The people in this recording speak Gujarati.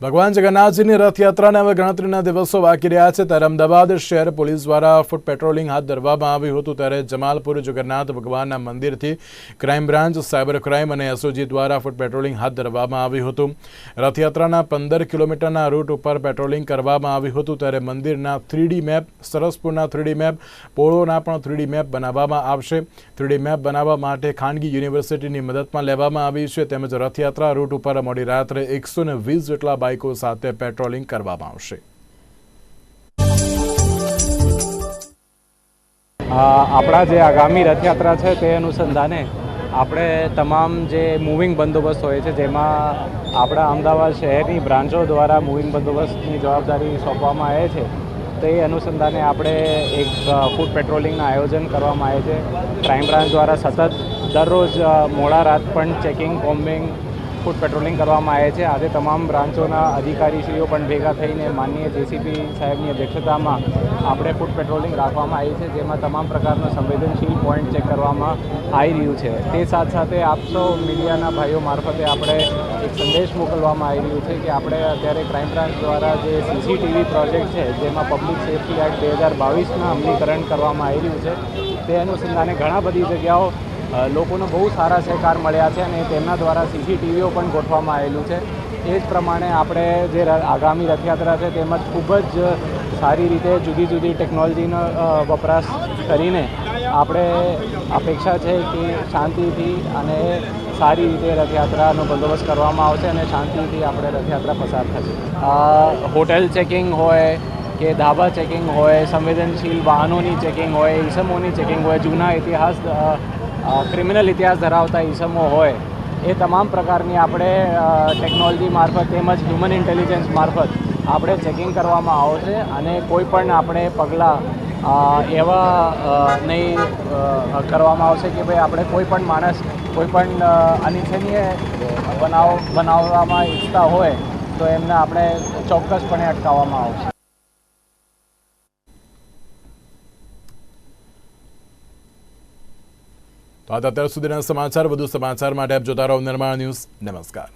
ભગવાન જગન્નાથજીની રથયાત્રાને હવે ગણતરીના દિવસો બાકી રહ્યા છે ત્યારે અમદાવાદ શહેર પોલીસ દ્વારા ફૂટ પેટ્રોલિંગ હાથ ધરવામાં આવ્યું હતું ત્યારે જમાલપુર જગન્નાથ ભગવાનના મંદિરથી ક્રાઇમ બ્રાન્ચ, સાયબર ક્રાઇમ અને એસઓજી દ્વારા ફૂટ પેટ્રોલિંગ હાથ ધરવામાં આવ્યું હતું. રથયાત્રાના પંદર કિલોમીટરના રૂટ ઉપર પેટ્રોલિંગ કરવામાં આવ્યું હતું ત્યારે મંદિરના થ્રીડી મેપ, સરસપુરના થ્રીડી મેપ, પોળોના પણ થ્રીડી મેપ બનાવવામાં આવશે. થ્રીડી મેપ બનાવવા માટે ખાનગી યુનિવર્સિટીની મદદમાં લેવામાં આવી છે. તેમજ રથયાત્રા રૂટ ઉપર મોડી રાત્રે એકસો જેટલા બાઇકો સાથે પેટ્રોલિંગ કરવામાં આવશે. આપણા જે આગામી રથયાત્રા છે તે અનુસંધાને આપણે તમામ જે મૂવિંગ બંદોબસ્ત હોય છે, જેમાં આપણા અમદાવાદ શહેરની બ્રાન્ચો દ્વારા મૂવિંગ બંદોબસ્તની જવાબદારી સોંપવામાં આવે છે, તે અનુસંધાને આપણે એક ફૂડ પેટ્રોલિંગનું આયોજન કરવામાં આવે છે. ક્રાઇમ બ્રાન્ચ દ્વારા સતત દરરોજ મોડા રાત પણ ચેકિંગ કોમ્બિંગ ફૂડ પેટ્રોલિંગ કરવામાં આવે છે. આજે તમામ બ્રાન્ચોના અધિકારીશ્રીઓ પણ ભેગા થઈને માનનીય જેસીપી સાહેબની અધ્યક્ષતામાં આપણે ફૂટ પેટ્રોલિંગ રાખવામાં આવી છે, જેમાં તમામ પ્રકારના સંવેદનશીલ પોઈન્ટ ચેક કરવામાં આવી રહ્યું છે. તે સાથ સાથે આપ મીડિયાના ભાઈઓ મારફતે આપણે એક સંદેશ મોકલવામાં આવી રહ્યું છે કે આપણે અત્યારે ક્રાઇમ બ્રાન્ચ દ્વારા જે સીસીટીવી પ્રોજેક્ટ છે, જેમાં પબ્લિક સેફ્ટી એક્ટ બે હજાર બાવીસના અમલીકરણ કરવામાં આવી રહ્યું છે, તે અનુસંધાને ઘણા બધી જગ્યાઓ લોકોનો બહુ સારા સહકાર મળ્યા છે અને તેમના દ્વારા સીસીટીવીઓ પણ ગોઠવવામાં આવેલું છે. એ જ પ્રમાણે આપણે જે આગામી રથયાત્રા છે તેમજ ખૂબ જ સારી રીતે જુદી જુદી ટેકનોલોજીનો વપરાશ કરીને આપણે અપેક્ષા છે કે શાંતિથી અને સારી રીતે રથયાત્રાનો બંદોબસ્ત કરવામાં આવશે અને શાંતિથી આપણે રથયાત્રા પસાર થશે. હોટેલ ચેકિંગ હોય કે ધાબા ચેકિંગ હોય, સંવેદનશીલ વાહનોની ચેકિંગ હોય, ઈસમોની ચેકિંગ હોય, જૂના ઇતિહાસ ક્રિમિનલ ઇતિહાસ ધરાવતા ઈસમો હોય, એ તમામ પ્રકારની આપણે ટેકનોલોજી મારફત તેમજ હ્યુમન ઇન્ટેલિજન્સ મારફત આપણે ચેકિંગ કરવામાં આવશે અને કોઈ પણ આપણે પગલાં એવા નહીં કરવામાં આવશે કે ભાઈ આપણે કોઈ પણ માણસ, કોઈ પણ અનિચ્છનીય બનાવ, બનાવવામાં ઈચ્છતા હોય, તો એમને આપણે ચોક્કસપણે અટકાવવામાં આવશે. તો આ અત્યાર સુધીના સમાચાર. વધુ સમાચાર માટે આપ જોતા રહો નિર્માણ ન્યૂઝ. નમસ્કાર.